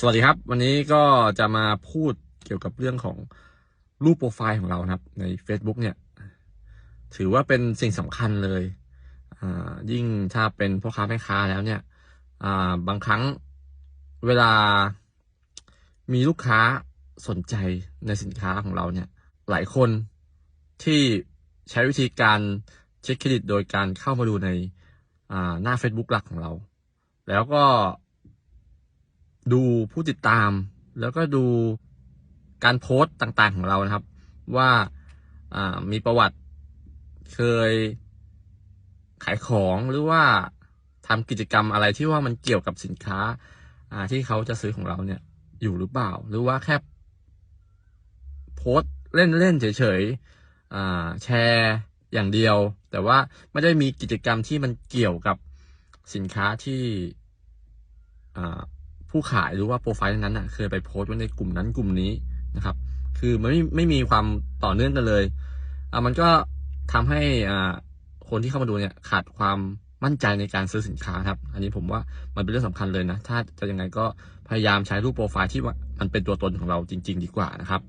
สวัสดีครับ วันนี้ก็จะมาพูดเกี่ยวกับเรื่องของรูปโปรไฟล์ของเรานะครับ ใน Facebook เนี่ย ถือว่าเป็นสิ่งสำคัญเลยอ่ายิ่งถ้าเป็นพ่อค้าแม่ค้าแล้วเนี่ยอ่าบางครั้งเวลามีลูกค้าสนใจในสินค้าของเราเนี่ย หลายคนที่ใช้วิธีการเช็คเครดิตโดยการเข้ามาดูในอ่าหน้า Facebook หลักของเรา แล้วก็ ดูผู้ติดตาม แล้วก็ดูการโพสต์ต่างๆของเรานะครับ ว่าามีประวัติเคยขายของหรือว่าทำกิจกรรมอะไรที่ว่ามันเกี่ยวกับสินค้าาที่เขาจะซื้อของเราเนี่ยอยู่หรือเปล่า หรือว่าแค่โพสต์เล่นๆเฉยๆแชร์อย่างเดียว แต่ว่าไม่ได้มีกิจกรรมที่มันเกี่ยวกับสินค้าที่ ผู้ขายหรือว่าโปรไฟล์นั้นน่ะเคยไปโพสต์ไว้ในกลุ่มนั้นกลุ่มนี้นะครับ คือมันไม่ไม่มีความต่อเนื่องกันเลยอ่ามันก็ทำให้อ่าคนที่เข้ามาดูเนี่ยขาดความมั่นใจในการซื้อสินค้าครับ อันนี้ผมว่ามันเป็นเรื่องสำคัญเลยนะ ถ้าจะยังไงก็พยายามใช้รูปโปรไฟล์ที่ว่ามันเป็นตัวตนของเราจริง ๆ ดีกว่านะครับ